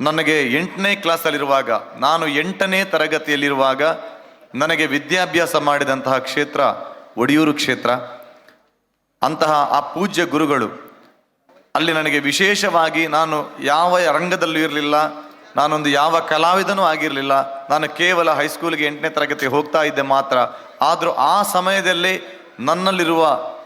ನನಗೆ ಎಂಟನೇ ಕ್ಲಾಸಲ್ಲಿರುವಾಗ, ನಾನು ಎಂಟನೇ ತರಗತಿಯಲ್ಲಿರುವಾಗ ನನಗೆ ವಿದ್ಯಾಭ್ಯಾಸ ಮಾಡಿದಂತಹ ಕ್ಷೇತ್ರ ಒಡಿಯೂರು ಕ್ಷೇತ್ರ. ಅಂತಹ ಆ ಪೂಜ್ಯ ಗುರುಗಳು, ಅಲ್ಲಿ ನನಗೆ ವಿಶೇಷವಾಗಿ ನಾನು ಯಾವ ರಂಗದಲ್ಲೂ ಇರಲಿಲ್ಲ, ನಾನೊಂದು ಯಾವ ಕಲಾವಿದನೂ ಆಗಿರಲಿಲ್ಲ, ನಾನು ಕೇವಲ ಹೈಸ್ಕೂಲಿಗೆ ಎಂಟನೇ ತರಗತಿ ಹೋಗ್ತಾ ಇದ್ದೆ ಮಾತ್ರ. ಆದರೂ ಆ ಸಮಯದಲ್ಲಿ ನನ್ನಲ್ಲಿರುವ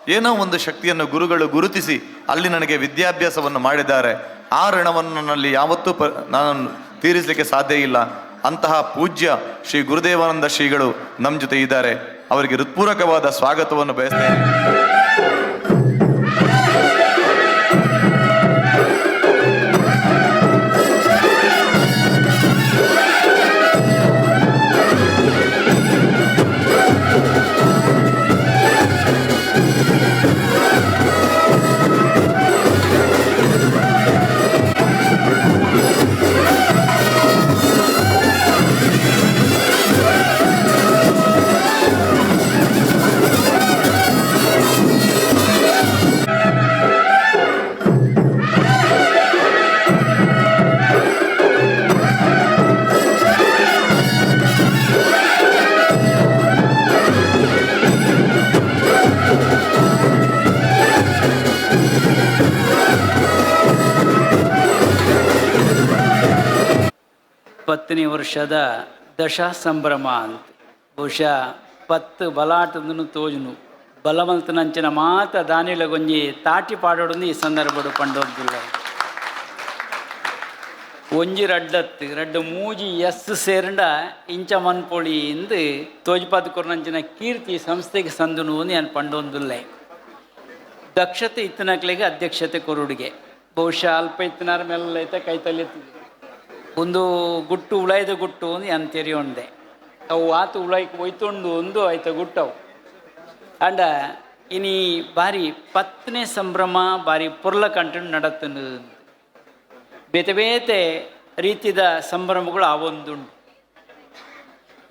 ಏನೋ ಒಂದು ಶಕ್ತಿಯನ್ನು ಗುರುಗಳು ಗುರುತಿಸಿ ಅಲ್ಲಿ ನನಗೆ ವಿದ್ಯಾಭ್ಯಾಸವನ್ನು ಮಾಡಿದ್ದಾರೆ. ಆ ಋಣವನ್ನು ನನ್ನಲ್ಲಿ ಯಾವತ್ತೂ ಪ ನಾನು ತೀರಿಸಲಿಕ್ಕೆ ಸಾಧ್ಯ ಇಲ್ಲ. ಅಂತಹ ಪೂಜ್ಯ ಶ್ರೀ ಗುರುದೇವಾನಂದ ಶ್ರೀಗಳು ನಮ್ಮ ಜೊತೆ ಇದ್ದಾರೆ. ಅವರಿಗೆ ಹೃತ್ಪೂರ್ವಕವಾದ ಸ್ವಾಗತವನ್ನು ಬಯಸ್ತೇನೆ. ವರ್ಷದ ದಶ ಸಂಭ್ರಮ ಅಂತ. ಬಹುಶಃ ಪತ್ತು ಬಲಾಟದನ್ನು ತೋಜುನು. ಬಲವಂತನಂಚಿನ ಮಾತ ದಾನಿಲ ಗೊಂಜಿ ತಾಟಿ ಪಾಡೋಡು ಈ ಸಂದರ್ಭಡು ಪಂಡೋದಿಲ್ಲ ಒಂಜಿ ರಡ್ಡತ್ತು, ರಡ್ಡು ಮೂಜಿ ಎಸ್ ಸೇರಂಡ ಇಂಚ ಮನ್ಪೊಳಿ ಇಂದು ತೋಜ್ಪಾದ ಕೀರ್ತಿ ಸಂಸ್ಥೆಗೆ ಸಂದುನು ನಾನು ಪಂಡೊಂದುಲ್ಲೆ. ದಕ್ಷತೆ ಇತ್ತನಕ್ಲೆಗೆ ಅಧ್ಯಕ್ಷತೆ ಕೊರುಡಿಗೆ. ಬಹುಶಃ ಅಲ್ಪ ಇತ್ತನಾರ ಮೇಲೆ ಕೈ ಕೈತಲ್ಲಿ ಒಂದು ಗುಟ್ಟು ಉಳಾಯ್ದ ಗುಟ್ಟು ಅಂತ ಅಂತೆರಿ ಉಂಡೆ ಅವು ಆತು ಉಳಾಯ್ಕೆ ಒಯ್ತುಂಡು ಒಂದು ಆಯ್ತ ಗುಟ್ಟವು. ಅಂಡ ಇನಿ ಬಾರಿ ಪತ್ತನೇ ಸಂಭ್ರಮ ಬಾರಿ ಪುರ್ಲ ಕಂಟು ನಡತನು ಬೇತೆ ಬೇತೆ ರೀತಿದ ಸಂಭ್ರಮಗಳು ಆವೊಂದುಂಡು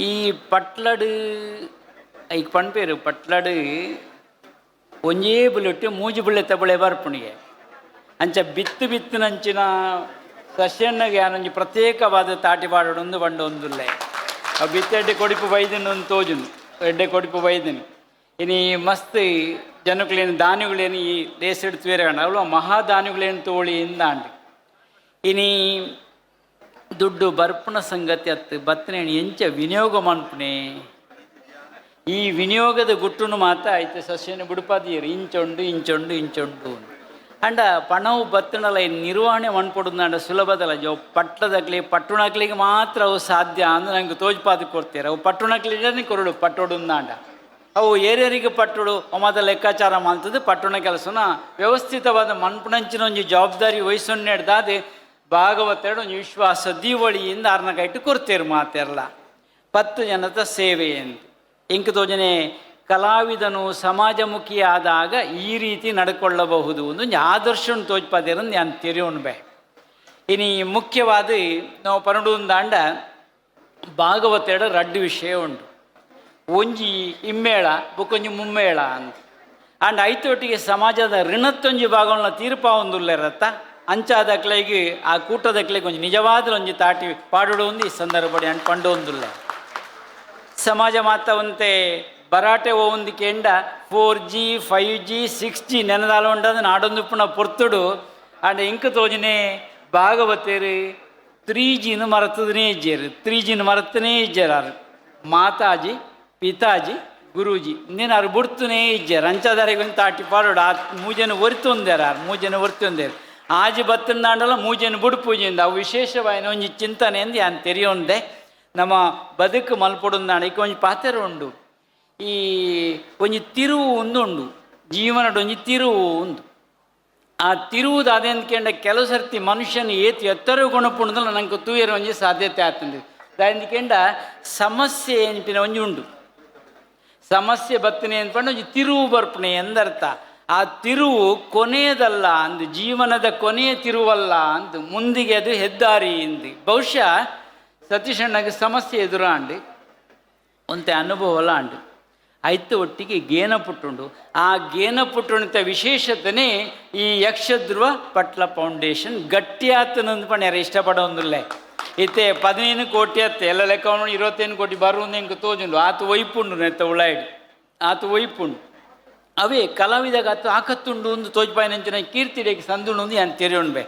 ಈ ಪಟ್ಲಡು ಈಗ ಪಣ್ಪೇರು ಪಟ್ಲಡು, ಒಂಜೇ ಬುಲೆಟ್ಟು ಮೂಜಿ ಬುಳ್ಳೆ ತಬಳೆ ಬರ್ಪುಣಿಗೆ. ಅಂಚ ಬಿತ್ತು ಬಿತ್ತಿನಂಚಿನ ಯಾನೊಂಜಿ ಪ್ರತ್ಯೇಕವಾದ ತಾಟಿ ಪಾಡೊಂದು ಬಂಡ ಒಂದುಲ್ಲೆ ಆ ಬಿತ್ತೆಡ್ಡೆ ಕೊಡಿಪು ಬೈದನು ಒಂದು ತೋಜುನು. ಎಡ್ಡೆ ಕೊಡಿಪು ಬೈದನು ಇನಿ ಮಸ್ತ್ ಜನಗಳೇನು ದಾನಿಗಳೇನು ಈ ದೇಶಡ್ ತ್ವೇರಗಂಡ ಅವಳು ಮಹಾದಾನಿಗಳೇನು ತೋಳಿ ಇಂದಾಂಡು. ಇನಿ ದುಡ್ಡು ಬರ್ಪಣ ಸಂಗತಿ ಅತ್ತು. ಬತ್ತನೇಣಿ ಎಂಚ ವಿನಿಯೋಗ ಮಾಡ್ಪಣೆ ಈ ವಿನಿಯೋಗದ ಗುಟ್ಟುನು ಮಾತ್ರ ಆಯ್ತು ಸಸ್ಯನ ಬಿಡುಪಾದಿಯರು ಇಂಚೊಂಡು ಇಂಚೊಂಡು ಇಂಚೊಂಡು. ಅಂಡ ಪಣವು ಬತ್ತಣಲ ನಿರ್ವಹಣೆ ಮಣ್ಪೊಡುಂದಾಂಡ ಸುಲಭದಲ್ಲ ಜೋ ಪಟ್ಟದಕ್ಲಿ ಪಟ್ಟುಣಕ್ಲಿಗೆ ಮಾತ್ರ ಅವು ಸಾಧ್ಯ ಅಂದ್ರೆ ನಂಗೆ ತೋಜ್ಪಾದ ಕೊಡ್ತೀರ. ಅವು ಪಟ್ಟುಣಕ್ಲಿಗೆ ಕೊರಡು ಪಟ್ಟೊಡುಂದಾಂಡ ಅವು ಏರ್ಯರಿಗೆ ಪಟ್ಟುಡು ಒಮ್ಮದ ಲೆಕ್ಕಾಚಾರ ಮಾಡ್ತದೆ, ಪಟ್ಟಣ ಕೆಲಸನ ವ್ಯವಸ್ಥಿತವಾದ ಮನ್ಪುಣಂಚಿನ ಒಂಜಿ ಜವಾಬ್ದಾರಿ ವಹಿಸೊನ್ನೆ ಹಿಡ್ದಾದೆ ಭಾಗವತೆರಡು ಒಂಜಿ ವಿಶ್ವಾಸ ದೀವಳಿಯಿಂದ ಆರ್ನ ಕೈಟ್ಟು ಕೊಡ್ತೇರು ಮಾತೆರ್ಲ. ಪತ್ತು ಜನದ ಸೇವೆ ಎಂದು. ಇಂಕ ತೋಜನೆ ಕಲಾವಿದನು ಸಮಾಜಮುಖಿಯಾದಾಗ ಈ ರೀತಿ ನಡ್ಕೊಳ್ಳಬಹುದು ಒಂದು ಆದರ್ಶನ ತೋಜ್ಪದೇರನ್ನು ನಾನು ತೆರೆಯೋಣ ಇನಿ ಮುಖ್ಯವಾದ ನಾವು ಪರಡುಂದಾಂಡ ಭಾಗವತೆಡ ರಡ್ಡು ವಿಷಯ ಉಂಟು. ಒಂಜಿ ಇಮ್ಮೇಳ ಬೊಕೊಂಜಿ ಮುಮ್ಮೇಳ ಅಂತ. ಅಂಡ್ ಐತೋಟಿಗೆ ಸಮಾಜದ ಋಣತ್ತೊಂಜಿ ಭಾಗಗಳನ್ನ ತೀರ್ಪ ಒಂದುಲ್ಲೆರತ್ತ ಅಂಚಾದಕ್ಲೆಗೆ ಆ ಕೂಟದಕ್ಲೆಗೆ ಒಂಜಿ ನಿಜವಾದ ಒಂಜಿ ತಾಟಿ ಪಾಡೋಡು ಒಂದು ಈ ಸಂದರ್ಭ ಅಂಡ್ ಪಂಡು ಸಮಾಜ ಸಮಾಜ ಮಾತವಂತೆ ಬರಾಟೆ ಒಂದು ಕೆಂಡ four G five G six G ನೆನದಾಲ ಉಂಟದು ನಾಡೊಂದು ಪುಣ ಪೊರ್ತುಡು ಅಂಡ್ ಇಂಕ ತೋಜನೆ ಭಾಗವತೇರು ತ್ರೀ ಜಿನ ಮರತದನೇ ಇಜ್ಜೇರು ತ್ರೀ ಜಿನ ಮರತನೇ ಇಜ್ಜೇರಾರು ಮಾತಾಜಿ ಪಿತಾಜಿ ಗುರೂಜಿ ಇನ್ನೇನಾರು ಬುಡ್ತನೇ ಇಜ್ಜೇರು ಅಂಚದಾರಿಗೆ ಒಂದು ತಾಟಿ ಪಾಡೋಡು ಆ ಮೂಜನ ಒರಿತೊಂದೇರಾರು ಮೂಜನ ಒರಿತೊಂದೇರು ಆಜಿ ಬತ್ತಂದಾಂಡಲ್ಲ ಮೂಜನ ಬುಡು ಪೂಜೆಯಿಂದ ಅವು ವಿಶೇಷವಾಯಿನ ಒಂಜಿ ಚಿಂತನೆ ಎಂದು ಯಾನ್ ತೆರೆಯೊಂದೆ ನಮ್ಮ ಬದುಕು ಮಲ್ಪೊಡುಂದಾಂಡ ಈಗ ಒಂಜಿ ಪಾತೆರ ಉಂಡು ಈ ಒಂಜಿ ತಿರುವು ಉಂದುಂಡು ಜೀವನದ ಒಂಜಿ ತಿರುವು ಉಂದು ಆ ತಿರುವುದು ಅದೇಂದ್ಕೊಂಡ ಕೆಲವು ಸರ್ತಿ ಮನುಷ್ಯನ ಏತಿ ಎತ್ತರ ಗುಣಪುಣದಲ್ಲ ನನಗೆ ತೂಯರ ಒಂಜಿ ಸಾಧ್ಯತೆ ಆಗ್ತದೆ. ದಾಂದ್ಕೊಂಡ ಸಮಸ್ಯೆ ಎನ್ಪಿನ ಒಂಜಿ ಉಂಡು ಸಮಸ್ಯೆ ಬತ್ತನೆ ಅನ್ಪಂಡು ಒಂಜಿ ತಿರುವು ಬರ್ಪಣೆ ಎಂದರ್ಥ. ಆ ತಿರುವು ಕೊನೆಯದಲ್ಲ ಅಂದು, ಜೀವನದ ಕೊನೆಯ ತಿರುವಲ್ಲ ಅಂತ ಮುಂದಿಗೆ ಅದು ಹೆದ್ದಾರಿ ಎಂದು ಬಹುಶಃ ಸತೀಶಣ್ಣಗೆ ಸಮಸ್ಯೆ ಎದುರಾಂಡು, ಒಂತೆ ಅನುಭವಲ ಅಂಡು. ಒಟ್ಟಿಗೆ ಗೇನ ಪುಟ್ಟುಂಡು. ಆ ಗೇನ ಪುಟ್ಟುಣಿತ ವಿಶೇಷತೆನೇ ಈ ಯಕ್ಷಧ್ರುವ ಪಟ್ಲ ಫೌಂಡೇಶನ್ ಗಟ್ಟಿಯಾತನಂದು ಪಣ್ಯಾರ ಇಷ್ಟಪಡೋಂದಿಲ್ಲ ಇತ್ತೆ ಪದಿನೈದು ಕೋಟಿ ಅತ್ತೆ, ಎಲ್ಲ ಲೆಕ್ಕ ಇರುವತ್ತೇನು ಕೋಟಿ ಬರುವುದು ಎಂಕ್ ತೋಜುಂಡು. ಆತು ಒಯ್ಪುಂಡು ನೆತ್ತ ಉಳ್ಳಾಯ್ಡು. ಆತ ಒಯ್ಪುಂಡು. ಅವೇ ಕಲಾವಿದಾಗ ಆತು ಆಕತ್ತುಂಡು ಒಂದು ತೋಜ್ಪಾಯಿನಂಚಿನ ಕೀರ್ತಿಡೆಗೆ ಸಂದುಂಡು ಒಂದು ಯಾನ್ ತೆರೆಯುಂಡ್ಬೆ.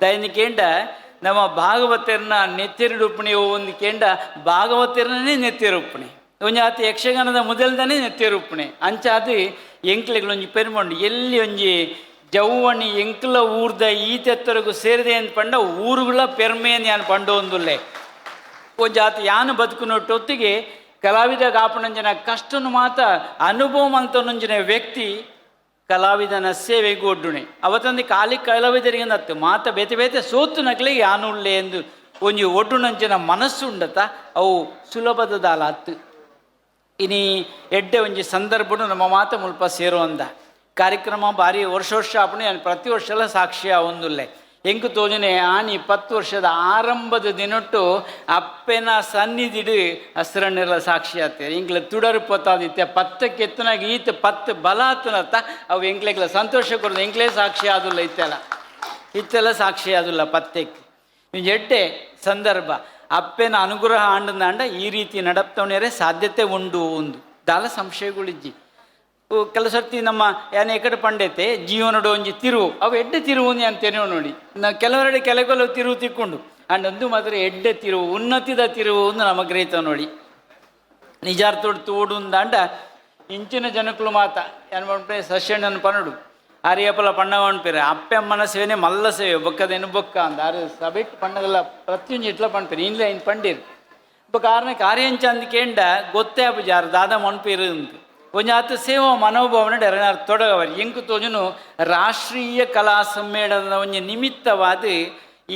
ದಯನ ಕೇಂಡ, ನಮ್ಮ ಭಾಗವತರನ್ನ ನೆತ್ತೆರಡುಪ್ಪಣೆ ಒಂದು ಕೇಂಡ ಭಾಗವತರನ್ನೇ ನೆತ್ತೆರುಪ್ಪಣೆ ಒಂಜಿ ಆತ ಯಕ್ಷಗಾನದ ಮೊದಲ್ದನೇ ನೆತ್ತೆರುಪ್ಪಣೆ ಅಂಚಾದಿ ಅದು ಎಂಕ್ಲೆಗಳು ಒಂಜಿ ಪೆರ್ಮೊಂಡು. ಎಲ್ಲಿ ಒಂಜಿ ಜವ್ವಣಿ ಎಂಕ್ಲ ಊರ್ದ ಈತೆತ್ತರಗೂ ಸೇರಿದೆ ಅಂತ ಪಂಡ ಊರುಗಳ ಪೆರ್ಮೆಯನ್ನು ಯಾನು ಪಂಡ ಒಂದುಲ್ಲೆ. ಜಾತಿ ಆತ ಯಾನು ಬದುಕುನೊಟ್ಟೊತ್ತಿಗೆ ಕಲಾವಿದ ಕಾಪಣಂಜನ ಕಷ್ಟನು ಮಾತ ಅನುಭವ ವ್ಯಕ್ತಿ ಕಲಾವಿದನ ಸೇವೆಗೂ ಒಡ್ಡುಣೆ ಅವತ್ತಂದು ಕಾಲಿ ಕಲಾವಿದರಿಗೆ ನತ್ತು ಮಾತ ಬೇತೆ ಬೇತೆ ಸೋತು ನಕ್ಲೆ ಯಾನು ಉಳ್ಳೆ ಎಂದು ಒಂಜಿ ಒಡ್ಡುನಂಚಿನ ಮನಸ್ಸು ಉಂಡತ, ಅವು ಸುಲಭದ ದಾಲ ಇನಿ ಎಡ್ಡೆ ಒಂಜಿ ಸಂದರ್ಭನು ನಮ್ಮ ಮಾತ ಮುಲ್ಪ ಸೇರುವಂದ ಕಾರ್ಯಕ್ರಮ ಭಾರಿ ವರ್ಷ ವರ್ಷ ಆಪಣೆ ಪ್ರತಿ ವರ್ಷ ಎಲ್ಲ ಸಾಕ್ಷಿ ಒಂದುಲ್ಲೆ ಎಂಕು ತೋಜನೆ, ಆನಿ ಇಪ್ಪತ್ತು ವರ್ಷದ ಆರಂಭದ ದಿನಟ್ಟು ಅಪ್ಪೆನ ಸನ್ನಿಧಿಡು ಹಸ್ರನ್ನೆಲ್ಲ ಸಾಕ್ಷಿ ಆಗ್ತೇವೆ ಎಂಕ್ಲ ತುಡರು ಪತ್ತಾದಿತ್ಯ ಪತ್ತಕ್ಕೆ ಎತ್ತನಾಗ ಈತ ಪತ್ತು ಬಲ ಆತನತ್ತ ಅವು ಎಂಕ್ಲೆಗ್ಲ ಸಂತೋಷ ಕೊಡೋದು ಎಂಕ್ಲೇ ಸಾಕ್ಷಿ ಆದಿಲ್ಲ ಇತ್ತೆಲ್ಲ. ಇತ್ತೆಲ್ಲ ಸಾಕ್ಷಿ ಆದಿಲ್ಲ ಪತ್ತೆಕ್ಕೆ ಎಡ್ಡೆ ಸಂದರ್ಭ. ಅಪ್ಪೆನ ಅನುಗ್ರಹ ಆಂಡಂದಾಂಡ ಈ ರೀತಿ ನಡಪ್ತವನೇರೆ ಸಾಧ್ಯತೆ ಉಂಡು ಒಂದು ದಾಲ ಸಂಶಯಗಳಿಜ್ಜಿ. ಕೆಲ ಸರ್ತಿ ನಮ್ಮ ಯಾನ ಎಕಡೆ ಪಂಡೈತೆ ಜೀವನಡು ಒಂಜಿ ತಿರುವು. ಅವು ಎಡ್ಡೆ ತಿರುವು ಅಂತ ತೆರೆಯೋ ನೋಡಿ. ನಾ ಕೆಲವರಡೆ ಕೆಲವು ತಿರುವು ತಿಕ್ಕೊಂಡು. ಅಂಡ್ ಒಂದು ಮಾತ್ರ ಎಡ್ಡೆ ತಿರುವು, ಉನ್ನತಿದ ತಿರುವು ಒಂದು ನಮಗೆ ಗ್ರಹಿತ ನೋಡಿ. ನಿಜಾರ್ಥೋಡು ತೋಡು ಅಂದ ಇಂಚಿನ ಜನಕ್ಕಳು ಮಾತ. ಏನು ಮಾಡ್ಬೇ ಸಸ್ಯಣ್ಣನ ಪನ್ನಡು ಅರಿಯಪ್ಪಲ ಪಣ್ಣ ಪಣ್ಪೀರ ಅಪ್ಪೆ ಅಮ್ಮನ ಸೇವೆನೆ ಮಲ್ಲ ಸೇವೆ. ಬೊಕ್ಕದೇನು ಬೊಕ್ಕ ಅಂದ. ಆರು ಸಬಿಟ್ ಪಣ್ಣಗಲ್ಲ ಪ್ರತಿಯೊಂದು ಇಟ್ಲ ಪಣ್ಪೀರ. ಇನ್ಲೇ ಇನ್ ಪಂಡೀರ್. ಇಪ್ಪ ಕಾರಣ ಕಾರ್ಯಂಚ ಅಂದ್ಕೇಂಡ ಗೊತ್ತೇ ಅಪ್ಪಜಾರು ದಾದ ಮಣ್ಪೀರು ಅಂತ ಒಂಜಾತ ಸೇವಾ ಮನೋಭಾವನೆ ಡೆರನಾರ್ ತೊಡಗವರು. ಎಂಕು ತೋಜನು ರಾಷ್ಟ್ರೀಯ ಕಲಾ ಸಮ್ಮೇಳನದ ಒಂಜಿ ನಿಮಿತ್ತವಾದ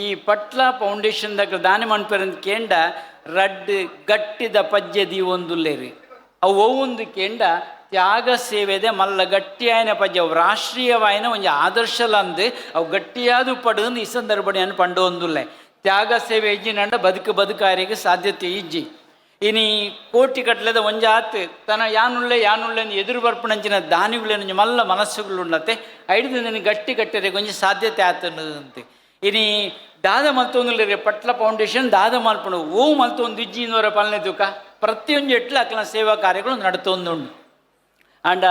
ಈ ಪಟ್ಲ ಫೌಂಡೇಶನ್ ದಾಗ ದಾನಿ ಮನ್ಪೆರಂತ ಕೇಂಡ ರಡ್ ಗಟ್ಟಿದ ಪದ್ಯದಿ ಒಂದುಲ್ಲೇರಿ. ಅವು ಒಂದು ಕೇಂಡ ತ್ಯಾಗ ಸೇವೆದೆ ಮಲ್ಲ ಪದ್ಯ. ಅವು ರಾಷ್ಟ್ರೀಯವಾಯಿನ ಒಂಜಿ ಆದರ್ಶಲಂದು, ಅವು ಗಟ್ಟಿಯಾದು ಪಡೆದು ಈ ಸಂದರ್ಭಣೆಯನ್ನು ಪಂಡು ಒಂದುಲ್ಲೆ. ತ್ಯಾಗ ಸೇವೆ ಇಜ್ಜಿನಂಡ ಬದುಕು ಬದುಕಾರಿಗೆ ಸಾಧ್ಯತೆ ಇಜ್ಜಿ. ಇನಿ ಕೋಟಿ ಕಟ್ಲೆದ ಒಂಜಾತ್, ತನ ಯಾನುಳ್ಳೆ ಯಾನುಳ್ಳೆ ಎಂದು ಎದುರು ಬರ್ಪಣಂಚಿನ ದಾನಿಗಳೇನು ಮಲ್ಲ ಮನಸ್ಸುಗಳು ಉಂಡತೆ ಐದು ನಿನ್ನ ಗಟ್ಟಿ ಕಟ್ಟರೆ ಕೊಂಚ ಸಾಧ್ಯತೆ ಆತನದಂತೆ. ಇನಿ ದಾದ ಮಲ್ತೊಂದು ಪಟ್ಲ ಫೌಂಡೇಶನ್ ದಾದ ಮಲ್ಪಣ. ಓ ಮಲ್ತೊಂದು ಇಜ್ಜಿನವರ ಪಾಲನೆ ತೂಕ. ಪ್ರತಿಯೊಂದು ಎಟ್ಲ ಅಕ್ಲ ಸೇವಾ ಕಾರ್ಯಗಳು ನಡ್ತೊಂದುಂಡು ಅಂಡ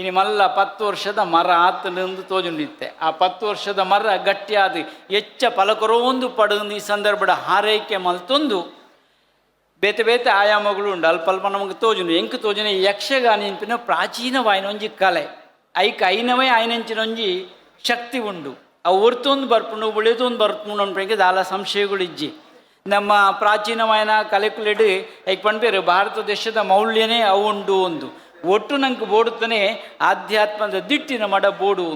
ಇನಿ ಮಲ್ಲ ಪತ್ತು ವರ್ಷದ ಮರ ಆತನಿಂದು ತೋಜುಂಡಿತ್ತೆ. ಆ ಪತ್ತು ವರ್ಷದ ಮರ ಗಟ್ಟಿಯಾದ ಹೆಚ್ಚ ಫಲಕರೊಂದು ಪಡೆದು ಈ ಸಂದರ್ಭದ ಹಾರೈಕೆ ಮಲ್ತೊಂದು ಬೇತೆ ಬೇತೆ ಆಯಾಮಗಳು ಉಂಡು. ಅಲ್ಪ ಅಲ್ಪ ನಮಗೆ ತೋಜುನು ಎಂಕ್ ತೋಜುನ ಯಕ್ಷಗಾನ ಇಂಪಿನ ಪ್ರಾಚೀನವಾಯಿನ ಒಂಜಿ ಕಲೆ. ಐಕ ಐನವೇ ಆಯ್ನಂಚಿನೊಂಜಿ ಶಕ್ತಿ ಉಂಡು. ಅವು ಒರ್ತೊಂದು ಬರ್ಪುಂಡು, ಉಳಿದೊಂದು ಬರ್ಪುಂಡು ಅನ್ಪಂಗೆ ದಾಲ ಸಂಶಯಗಳು ಇಜ್ಜಿ ನಮ್ಮ ಪ್ರಾಚೀನವಾಯಿನ ಕಲೆಕುಲೆಡ್, ಐಕ್ ಪಣ್ಪೇರು ಭಾರತ ದೇಶದ ಮೌಲ್ಯನೇ ಅವು ಉಂಡು ಒಂದು. ಒಟ್ಟು ನಂಗೆ ಬೋಡುತ್ತಾನೆ, ಆಧ್ಯಾತ್ಮದ ದಿಟ್ಟಿನ ಮಡ ಬೋಡು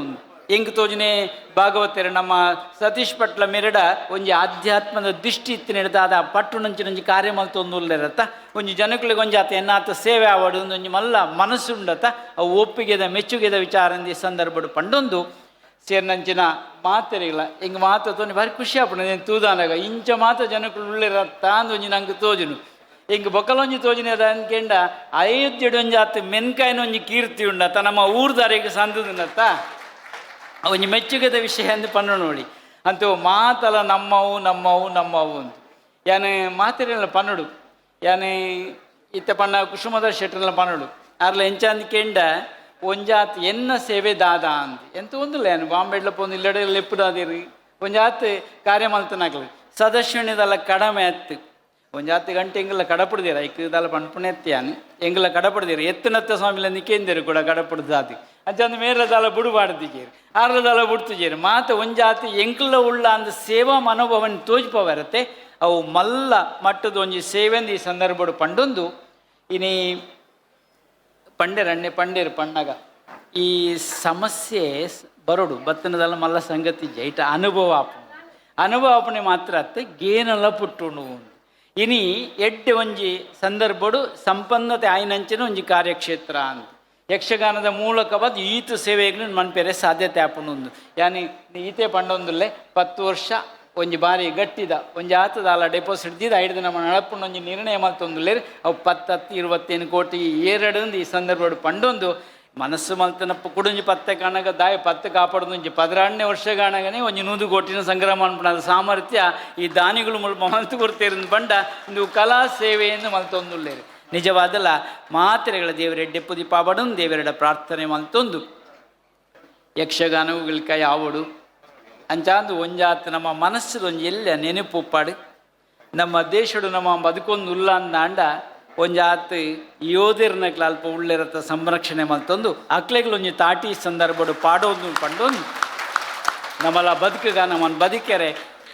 ಹೆಂಗ್ ತೋಜನೆ ಭಾಗವತರು ನಮ್ಮ ಸತೀಶ್ ಪಟ್ಲ ಮೆರಡ ಒಂಜಿ ಆಧ್ಯಾತ್ಮದ ದೃಷ್ಟಿ ಇತ್ತು ನಡೆದಾದ ಪಟ್ಟು ನಂಚಿನೊಂಜಿ ಕಾರ್ಯ ಮಲ್ತೊಂದುಲ್ಲರತ್ತ ಒಂಜಿ ಜನಗಳಿಗೆ ಒಂಜಿ ಆತ ಎನ್ನಾತ ಸೇವೆ ಆವಡು ಒಂಜಿ ಮಲ್ಲ ಮನಸ್ಸುಂಡತ ಅವು ಒಪ್ಪಿಗೆದ, ಮೆಚ್ಚುಗೆದ ವಿಚಾರಂದಿ ಸಂದರ್ಭಡು ಪಂಡೊಂದು. ಸೇರ್ನಂಚಿನ ಮಾತಿರಲಿಲ್ಲ ಹಿಂಗೆ ತೋನಿ ಭಾರಿ ಖುಷಿ ಆಪಣ ತೂದಾನಾಗ. ಇಂಚ ಮಾತ ಜನಗಳು ಉಳ್ಳಿರತ್ತ ಅಂದ್ ಒಂಜಿ ನಂಗೆ ತೋಜುನು. ಅನ್ಕೆಂಡ ಅಯೋಧ್ಯೆಡು ಒಂಜಿ ಆತ ಮೆನ್ಕಾಯಿನ ಒಂಜಿ ಕೀರ್ತಿ ಉಂಡತ ನಮ್ಮ ಊರ್ದಾರಿಗೆ ಸಂದದಿನತ್ತ ಒಂಜಿ ಮೆಚ್ಚುಗೆದ ವಿಷಯ ಎಂದು ಪಣ್ಣ ನೋಡಿ ಅಂತೂ ಮಾತಲ ನಮ್ಮವು ನಮ್ಮವು ನಮ್ಮವು ಅಂತ ಯಾನೆ ಮಾತಿರಲ್ಲ ಪನ್ನಡು ಯಾನೆ ಇತ್ತ ಪಣ್ಣ ಕುಸುಮದ ಶೆಟ್ರಲ್ಲ ಪನ್ನಡು ಅರ್ಲ ಎಂಚಾಂದ್ ಕೆಂಡ ಒಂಜಾತ್ ಎನ್ನ ಸೇವೆ ದಾದ ಅಂತ ಎಂತ ಒಂದಿಲ್ಲ ಯಾನು ಬಾಂಬೆಡ್ಲ ಪೋಂದು ಇಲ್ಲಡೆ ಲೆಪ್ಪುದಾದಿರಿ ಒಂಜಾತ್ ಕಾರ್ಯ ಮಲ್ತನಾಗ್ಲಿ ಸದಸ್ಯನಿದಲ್ಲ ಕಡಮೆ ಅತ್ತು ಒಂಜಾತ್ ಗಂಟೆ எங்களை கடப்படுதீரா ಐಕ್ದಲ್ಲ ಪಣ್ಪುಣೆ ಎತ್ತಿಯಾನು ಎಂಗೆಲ್ಲ ಕಡಪಡ್ದಿರ? ಎತ್ತನತ್ತ ಸ್ವಾಮಿಲ ನಿಕೇಂದಿರು ಕೂಡ ಕಡಪಡ್ದಾದಿ ಅಂಚಂದ ಮೇಲದಾಲ ಬುಡು ಬಾಡ್ದಿಜೇರು ಆರ್ಲದಾಲ ಬುಡ್ತುಜೇರು ಮಾತ ಒಂಜಾತಿ ಎಂಕ್ಲ ಉಳ್ಳ ಅಂದ ಸೇವಾ ಮನೋಭವನ್ ತೋಜ್ಪವರತೆ ಅವು ಮಲ್ಲ ಮಟ್ಟದ ಒಂಜಿ ಸೇವೆಂದು ಈ ಸಂದರ್ಭಡು ಪಂಡೊಂದು. ಇನಿ ಪಂಡೆರಣ್ಣೆ ಪಂಡೇರು ಪಣ್ಣಗ. ಈ ಸಮಸ್ಯೆ ಬರೋಡು. ಬತ್ತನದಲ್ಲ ಮಲ್ಲ ಸಂಗತಿ ಜೈಟ ಅನುಭವ ಅನುಭವ ಮಾತ್ರ ಅತ್ತೆ. ಗೇನಲ್ಲ ಪುಟ್ಟುಂಡು ಇನಿ ಎಡ್ಡೆ ಒಂಜಿ ಸಂದರ್ಭಡು ಸಂಪನ್ನತೆ ಆಯ್ನಂಚಿನ ಒಂಜಿ ಕಾರ್ಯಕ್ಷೇತ್ರ ಅಂತ ಯಕ್ಷಗಾನದ ಮೂಲಕವಾದ ಈತ ಸೇವೆಗಳು ಮನ್ಪೆರೆ ಸಾಧ್ಯತೆ ಆಪುಂಡು ಯಾನಿ ಈತೆ ಪಂಡೊಂದುಲ್ಲೆ ಪತ್ತು ವರ್ಷ ಒಂಜಿ ಬಾರಿ ಗಟ್ಟಿದ, ಒಂಜಿ ಆತದ ಅಲ್ಲ ಡೆಪಾಸಿಟ್ ದಿದ, ಐದು ನಮ್ಮ ನಳಪುಂಡು ಒಂಜಿ ನಿರ್ಣಯ ಮಲ್ತೊಂದುಲ್ಲೇರು, ಅವು ಪತ್ತತ್ತು, ಇರುವತ್ತೇನು ಕೋಟಿ ಎರಡು ಈ ಸಂದರ್ಭ ಪಂಡೊಂದು ಮನಸ್ಸು ಕುಡುಂಜಿ ಪತ್ತೆ ಕಾಣಗ, ದಾಯ ಪತ್ತೆ ಕಾಪಾಡೋದು ಒಂಜಿ ಪದಿನಾರನೇ ವರ್ಷ ಕಾಣಗನೆ ಒಂಜಿ ನೂದು ಕೋಟಿನ ಸಂಗ್ರಹ ಮಾಡ್ಬಿಡ ಸಾಮರ್ಥ್ಯ, ಈ ದಾನಿಗಳು ಮಲ್ತು ಕೊಡ್ತೇರಿಂದ ಬಂಡ, ಇಂದು ಕಲಾ ಸೇವೆಯನ್ನು ಮಲ್ತೊಂದುಲ್ಲೇರು. ನಿಜವಾದಲ್ಲ, ಮಾತ್ರೆಗಳ ದೇವರೆಡ್ಡೆ ಪುದಿ ಪಾಬಡನ್ ದೇವರೆಡ ಪ್ರಾರ್ಥನೆ ಮಲ್ತೊಂದು. ಯಕ್ಷಗಾನವುಗಳ ಕೈ ಆವಡು. ಅಂಚಾಂದು ಒಂಜಾತ್ ನಮ್ಮ ಮನಸ್ಸು ಒಂಜಿ ಎಲ್ಲ ನೆನಪು ನಮ್ಮ ದೇಶಡು ನಮ್ಮ ಬದುಕೊಂದು ಉಲ್ಲ ಅಂದಾಂಡ ಒಂಜಾತ್ ಯೋಧರ್ನಕ್ಲ ಅಲ್ಪ ಉಳ್ಳಿರತ್ತ ಸಂರಕ್ಷಣೆ ಮಲ್ತೊಂದು ಅಕ್ಲೆಗಳು ಒಂಜಿ ತಾಟಿ ಸಂದರ್ಭಡು ಪಾಡೋದು ಪಂಡೊಂದು ನಮ್ಮಲ್ಲ ಬದುಕುಗ ನಮ್ಮನ್ನು ಬದುಕೆರೆ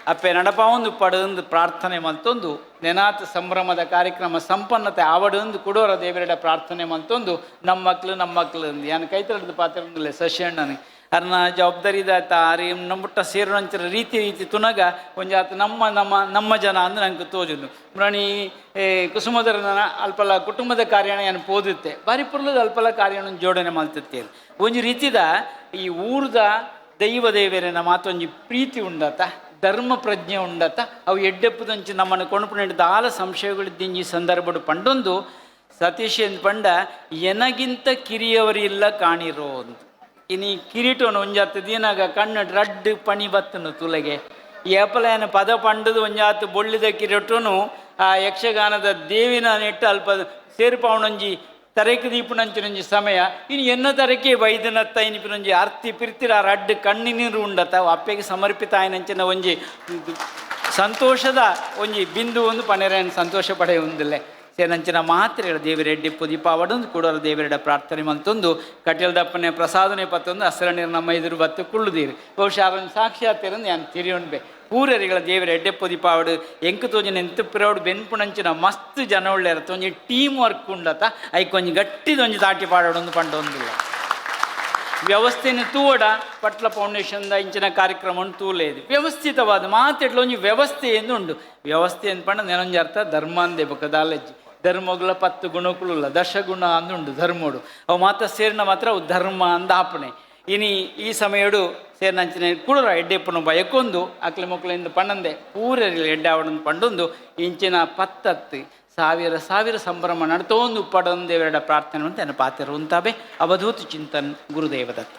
ಅಪ್ಪೆ ನಡಪಾವೊಂದು ಪಡೆದು ಪ್ರಾರ್ಥನೆ ಮಲ್ತೊಂದು ನೆನಾತ್ ಸಂಭ್ರಮದ ಕಾರ್ಯಕ್ರಮ ಸಂಪನ್ನತೆ ಆವಡೊಂದು ಕೊಡೋರ ದೇವರಡ ಪ್ರಾರ್ಥನೆ ಮಲ್ತೊಂದು ನಮ್ಮ ಮಕ್ಕಳು ನಮ್ಮ ಮಕ್ಕಳು ಏನು ಕೈ ತೊಳೆದು ಪಾತ್ರ ಸಸ್ಯಣ್ಣನಿಗೆ ಅರ್ನ ಜವಾಬ್ದಾರಿದ ತಾರಿ ನಮ್ಮುಟ್ಟ ಸೇರುವಂಚರ ರೀತಿ ರೀತಿ ತುನಗ ಒಂಜಾತ ನಮ್ಮ ನಮ್ಮ ನಮ್ಮ ಜನ ಅಂದ್ರೆ ನಂಗೆ ತೋಜುನು ಮೃಣಿ ಕುಸುಮದರ ಅಲ್ಪಲ ಕುಟುಂಬದ ಕಾರ್ಯಣ ಏನು ಪೋದುತ್ತೆ. ಬಾರಿ ಪುರ್ಲದ ಅಲ್ಪಲ ಕಾರ್ಯಣ ಜೋಡಣೆ ಮಾಡ್ತಿರ್ತೇನೆ ಒಂಜಿ ರೀತಿದ ಈ ಊರ್ದ ದೈವ ದೇವರೇನ ಮಾತೊಂಜಿ ಪ್ರೀತಿ ಉಂಡತ, ಧರ್ಮ ಪ್ರಜ್ಞೆ ಉಂಡತ, ಅವು ಎಡ್ಡೆಪ್ಪುದಂಚಿ ನಮ್ಮನ್ನು ಕೊಂಡ್ಪುಣಿಡ್ದ ಆಲ ಈ ಸಂದರ್ಭಡು ಪಂಡೊಂದು ಸತೀಶ್ ಎಂದ್ ಪಂಡ, ಎನಗಿಂತ ಕಿರಿಯವರಿಲ್ಲ ಕಾಣಿರೋ ಅಂತ ಇನಿ ಕಿರೀಟವನ್ನು ಒಂಜಾತ್ ದಿನಾಗ ಕಣ್ಣು ರಡ್ಡು ಪಣಿ ಬತ್ತನು ತುಲೆಗೆ. ಏಪಲೆಯನ್ನು ಪದ ಪಂಡದು ಒಂಜಾತು ಬೊಳ್ಳಿದ ಕಿರೀಟನು ಆ ಯಕ್ಷಗಾನದ ದೇವಿನ ನೆಟ್ಟು ಅಲ್ಪ ಸೇರ್ಪಾವಣಂಜಿ ತರಕೆ ದೀಪುನಂಚಿನೊಂಜಿ ಸಮಯ. ಇನ್ನು ಎನ್ನ ತರಕೆ ವೈದ್ಯನತ್ತ ಇನಿಪಿನೊಂಜಿ ಅರ್ತಿ ಪಿರ್ತಿರ ಆ ರಡ್ಡು ಕಣ್ಣಿನೀರು ಉಂಡತ ಅಪ್ಪೆಗೆ ಸಮರ್ಪಿತ ಆಯ್ನಂಚಿನ ಒಂಜಿ ಸಂತೋಷದ ಒಂಜಿ ಬಿಂದು ಒಂದು ಪನೆರೆಯನ್ನು ಸಂತೋಷ ಪಡೆಯ ಒಂದಿಲ್ಲೆ ಸೇನಂಚಿನ ಮಾತ್ರೆಗಳ ದೇವಿರೆಡ್ಡಿ ಪುದೀಪ ಕೂಡೋರ ದೇವಿರೆಡ ಪ್ರಾರ್ಥನೆ ಮಂತೊಂದು ಕಟೀಲ್ದಪ್ಪನೆ ಪ್ರಸಾದನೆ ಪತ್ತೊಂದು ಹಸಿರಣ್ಣೀರು ನಮ್ಮ ಎದುರು ಬತ್ತು ಕುಳ್ಳುದೀರಿ. ಬಹುಶಃ ಅದನ್ನು ಸಾಕ್ಷಾತ್ತಿರಂದು ನಾನು ತಿರಿಯೊಂಡ್ಬೆ ಪೂರರಿಗಳ ದೇವರ ಎಡ್ಡೆ ಪುದೀಪಾವಡು ಎಂಕು ತೋಜಿನ ಎಂತು ಪಿರವಡು ಬೆನ್ಪುಣಂಚಿನ ಮಸ್ತ್ ಜನ ಒಳ್ಳೆಯರ ತೊಂಜಿ ಟೀಮ್ ವರ್ಕ್ ಉಂಡತ. ಐಕೊಂಜಿ ಗಟ್ಟಿದೊಂಜಿ ದಾಟಿ ಪಾಡೋಡೊಂದು ಪಂಡೊಂದಿಲ್ಲ ವ್ಯವಸ್ಥೆನ ತೂಡ ಪಟ್ಲ ಫೌಂಡೇಶನ್ದ ಇಂಚಿನ ಕಾರ್ಯಕ್ರಮ ತೂಲೇದು. ವ್ಯವಸ್ಥಿತವಾದ ಮಾತೆಟ್ಲೊಂಜಿ ವ್ಯವಸ್ಥೆ ಎಂದು ಉಂಡು ವ್ಯವಸ್ಥೆ ಎಂದು ಪಂಡ ನೆನೊಂಜಿ ಅರ್ಥ ಧರ್ಮಾಂದೆ ಬೊಕ ದಾಲಜ್ಜಿ. ಧರ್ಮಗಳ ಪತ್ತು ಗುಣಕುಳುಲ್ಲ ದಶಗುಣ ಅಂದುಂಡು ಧರ್ಮೋಡು. ಅವು ಮಾತ ಸೇರಿನ ಮಾತ್ರ ಅವು ಧರ್ಮ ಅಂದ ಆಪಣೆ ಇನಿ ಈ ಸಮಯಡು ಸೇರಿನಂಚಿನ ಕುಡುರ ಎಡ್ಡೆಪ್ಪನ ಬಯಕೊಂದು ಅಕ್ಲೆ ಮಕ್ಕಳಿಂದ ಪಣ್ಣಂದೆ ಊರಲ್ಲಿ ಎಡ್ಡೆ ಅವಡನ್ನು ಪಂಡೊಂದು ಇಂಚಿನ ಪತ್ತತ್ತು ಸಾವಿರ ಸಾವಿರ ಸಂಭ್ರಮ ನಡ್ತೋಂದು ಎರಡ ಪ್ರಾರ್ಥನೆ ಅಂತ ಪಾತ್ರ ಉಂತಾಬೆ ಅವಧೂತ ಚಿಂತನ್ ಗುರುದೇವದತ್ತ.